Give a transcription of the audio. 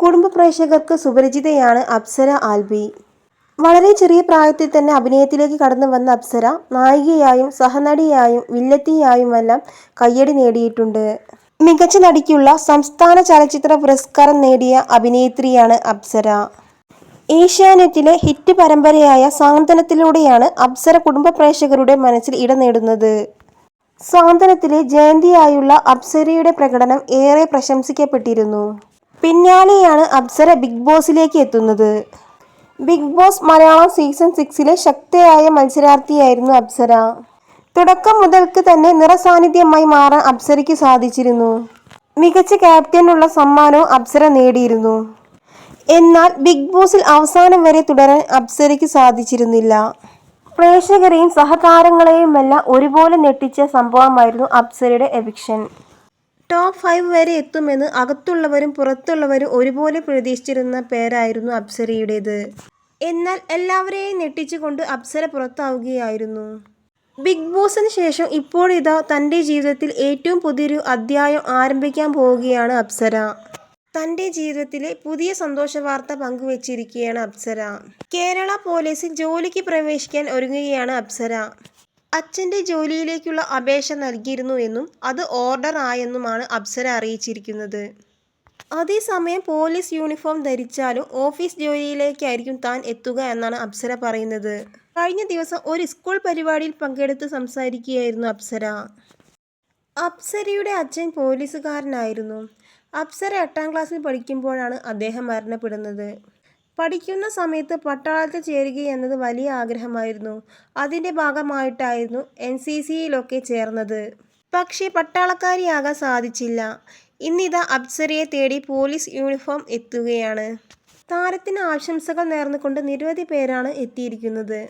കുടുംബ പ്രേക്ഷകർക്ക് സുപരിചിതയാണ് അപ്സര ആൽബി. വളരെ ചെറിയ പ്രായത്തിൽ തന്നെ അഭിനയത്തിലേക്ക് കടന്നു വന്ന അപ്സര നായികയായും സഹനടിയായും വില്ലത്തിയായും എല്ലാം കയ്യടി നേടിയിട്ടുണ്ട്. മികച്ച നടിക്കുള്ള സംസ്ഥാന ചലച്ചിത്ര പുരസ്കാരം നേടിയ അഭിനേത്രിയാണ് അപ്സര. ഏഷ്യാനെറ്റിലെ ഹിറ്റ് പരമ്പരയായ സാന്ത്വനത്തിലൂടെയാണ് അപ്സര കുടുംബ പ്രേക്ഷകരുടെ മനസ്സിൽ ഇടം നേടുന്നത്. സാന്ത്വനത്തിലെ ജയന്തിയായുള്ള അപ്സരയുടെ പ്രകടനം ഏറെ പ്രശംസിക്കപ്പെട്ടിരുന്നു. പിന്നാലെയാണ് അപ്സര ബിഗ് ബോസിലേക്ക് എത്തുന്നത്. ബിഗ് ബോസ് മലയാളം സീസൺ സിക്സിലെ ശക്തയായ മത്സരാർത്ഥിയായിരുന്നു അപ്സര. തുടക്കം മുതൽക്ക് തന്നെ നിറസാന്നിധ്യമായി മാറാൻ അപ്സരയ്ക്ക് സാധിച്ചിരുന്നു. മികച്ച ക്യാപ്റ്റനുള്ള സമ്മാനവും അപ്സര നേടിയിരുന്നു. എന്നാൽ ബിഗ് ബോസിൽ അവസാനം വരെ തുടരാൻ അപ്സരയ്ക്ക് സാധിച്ചിരുന്നില്ല. പ്രേക്ഷകരെയും സഹതാരങ്ങളെയുമെല്ലാം ഒരുപോലെ ഞെട്ടിച്ച സംഭവമായിരുന്നു അപ്സരയുടെ എവിക്ഷൻ. ടോപ്പ് ഫൈവ് വരെ എത്തുമെന്ന് അകത്തുള്ളവരും പുറത്തുള്ളവരും ഒരുപോലെ പ്രതീക്ഷിച്ചിരുന്ന പേരായിരുന്നു അപ്സരയുടേത്. എന്നാൽ എല്ലാവരെയും ഞെട്ടിച്ചുകൊണ്ട് അപ്സര പുറത്താവുകയായിരുന്നു. ബിഗ് ബോസിന് ശേഷം ഇപ്പോഴിതാ തന്റെ ജീവിതത്തിൽ ഏറ്റവും പുതിയൊരു അധ്യായം ആരംഭിക്കാൻ പോവുകയാണ് അപ്സര. തന്റെ ജീവിതത്തിലെ പുതിയ സന്തോഷ വാർത്ത പങ്കുവച്ചിരിക്കുകയാണ് അപ്സര. കേരള പോലീസിൽ ജോലിക്ക് പ്രവേശിക്കാൻ ഒരുങ്ങുകയാണ് അപ്സര. അച്ഛന്റെ ജോലിയിലേക്കുള്ള അപേക്ഷ നൽകിയിരുന്നു എന്നും അത് ഓർഡർ ആയെന്നുമാണ് അപ്സര അറിയിച്ചിരിക്കുന്നത്. അതേസമയം പോലീസ് യൂണിഫോം ധരിച്ചാലും ഓഫീസ് ജോലിയിലേക്കായിരിക്കും താൻ എത്തുക എന്നാണ് അപ്സര പറയുന്നത്. കഴിഞ്ഞ ദിവസം ഒരു സ്കൂൾ പരിപാടിയിൽ പങ്കെടുത്ത് സംസാരിക്കുകയായിരുന്നു അപ്സര. അപ്സരയുടെ അച്ഛൻ പോലീസുകാരനായിരുന്നു. അപ്സര എട്ടാം ക്ലാസ്സിൽ പഠിക്കുമ്പോഴാണ് അദ്ദേഹം മരണപ്പെടുന്നത്. പഠിക്കുന്ന സമയത്ത് പട്ടാളത്തിൽ ചേരുക എന്നത് വലിയ ആഗ്രഹമായിരുന്നു. അതിന്റെ ഭാഗമായിട്ടായിരുന്നു എൻ സി സിയിലൊക്കെ ചേർന്നത്. പക്ഷേ പട്ടാളക്കാരിയാകാൻ സാധിച്ചില്ല. ഇന്നിതാ അപ്സരയെ തേടി പോലീസ് യൂണിഫോം എത്തുകയാണ്. താരത്തിന് ആശംസകൾ നേർന്നുകൊണ്ട് നിരവധി പേരാണ് എത്തിയിരിക്കുന്നത്.